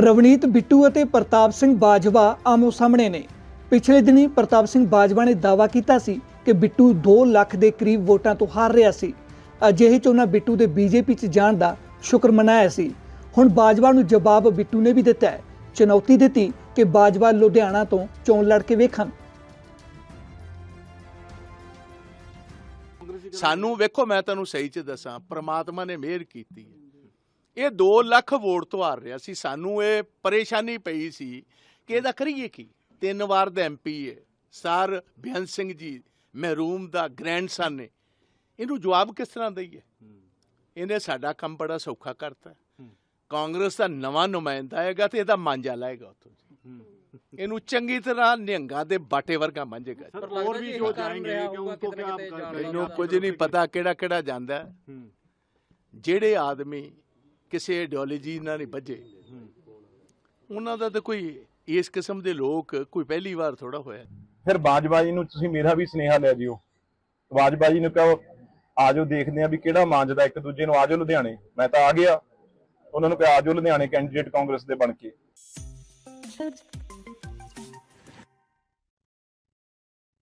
ਰਵਨੀਤ, ਬਿੱਟੂ ਅਤੇ ਪ੍ਰਤਾਪ ਸਿੰਘ ਬਾਜਵਾ ਆਮੋ ਸਾਹਮਣੇ ਨੇ। ਪਿਛਲੇ ਦਿਨੀ ਪ੍ਰਤਾਪ ਸਿੰਘ ਬਾਜਵਾ ਨੇ ਦਾਅਵਾ ਕੀਤਾ ਸੀ ਕਿ ਬਿੱਟੂ 2 ਲੱਖ ਦੇ ਕਰੀਬ ਵੋਟਾਂ ਤੋਂ ਹਾਰ ਰਿਹਾ ਸੀ। ਅਜਿਹੇ ਚ ਉਹਨਾਂ ਬਿੱਟੂ ਦੇ ਬੀਜੇਪੀ ਚ ਜਾਣ ਦਾ ਸ਼ੁਕਰ ਮਨਾਇਆ ਸੀ। ਹੁਣ ਬਾਜਵਾ ਨੂੰ ਜਵਾਬ ਬਿੱਟੂ ਨੇ ਵੀ ਦਿੱਤਾ ਹੈ। ਚੁਣੌਤੀ ਦਿੱਤੀ ਕਿ ਬਾਜਵਾ ਲੁਧਿਆਣਾ ਤੋਂ ਚੋਣ ਲੜ ਕੇ ਵੇਖਣ। ਸਾਨੂੰ ਵੇਖੋ, ਮੈਂ ਤੁਹਾਨੂੰ ਸਹੀ ਚ ਦੱਸਾਂ। ਪ੍ਰਮਾਤਮਾ ਨੇ ਮਿਹਰ ਕੀਤੀ ਹੈ। ਇਹ 2 ਲੱਖ ਵੋਟ ਤੋਂ ਹਾਰ ਰਿਹਾ ਸੀ। ਸਾਨੂੰ ਇਹ ਪਰੇਸ਼ਾਨੀ ਪਈ ਸੀ ਕਿ ਇਹਦਾ ਕਰੀਏ ਕੀ? ਤਿੰਨ ਵਾਰ ਦਾ ਐਮਪੀ ਹੈ ਸਰ ਬਿਆਨ ਸਿੰਘ ਜੀ ਮਹਿਰੂਮ ਦਾ ਗ੍ਰੈਂਡਸਨ ਨੇ ਇਹਨੂੰ ਜਵਾਬ ਕਿਸ ਤਰ੍ਹਾਂ ਦਈਏ? ਇਹਨੇ ਸਾਡਾ ਕੰਮ ਬੜਾ ਸੌਖਾ ਕਰਤਾ। ਕਾਂਗਰਸ ਦਾ ਨਵਾਂ ਨੁਮਾਇੰਦਾ ਹੈਗਾ ਤੇ ਇਹਦਾ ਮਾਂਜਾ ਲਾਏਗਾ ਉੱਥੋਂ ਇਹਨੂੰ ਚੰਗੀ ਤਰ੍ਹਾਂ ਨਿਹੰਗਾ ਦੇ ਬਾਟੇ ਵਰਗਾ ਮੰਝੇਗਾ ਹੋਰ ਵੀ ਜੋ ਜਾਣਗੇ ਕਿ ਉਨਕੋ ਕੀ ਆਪ ਕਰ ਮੈਨੂੰ ਕੁਝ ਨਹੀਂ ਪਤਾ ਕਿਹੜਾ ਕਿਹੜਾ ਜਾਂਦਾ। ਜਿਹੜੇ ਆਦਮੀ ਕਿਸੇ ਆਈਡੀਓਲੋਜੀ ਨਾਲ ਨਹੀਂ ਬੱਝੇ ਉਹਨਾਂ ਦਾ ਤਾਂ ਕੋਈ ਇਸ ਕਿਸਮ ਦੇ ਲੋਕ ਕੋਈ ਪਹਿਲੀ ਵਾਰ ਥੋੜਾ ਹੋਇਆ। ਫਿਰ ਬਾਜਵਾ ਜੀ ਨੂੰ ਤੁਸੀਂ ਮੇਰਾ ਵੀ ਸੁਨੇਹਾ ਲੈ ਜਿਓ। ਬਾਜਵਾ ਜੀ ਨੂੰ ਕਹੋ ਆਜੋ ਦੇਖਦੇ ਆ ਵੀ ਕਿਹੜਾ ਮਾਂਜਦਾ ਇੱਕ ਦੂਜੇ ਨੂੰ ਆਜੋ ਲੁਧਿਆਣੇ। ਮੈਂ ਤਾਂ ਆ ਗਿਆ। ਉਹਨਾਂ ਨੂੰ ਕਿਹਾ ਆਜੋ ਲੁਧਿਆਣੇ ਕੈਂਡੀਡੇਟ ਕਾਂਗਰਸ ਦੇ ਬਣ ਕੇ।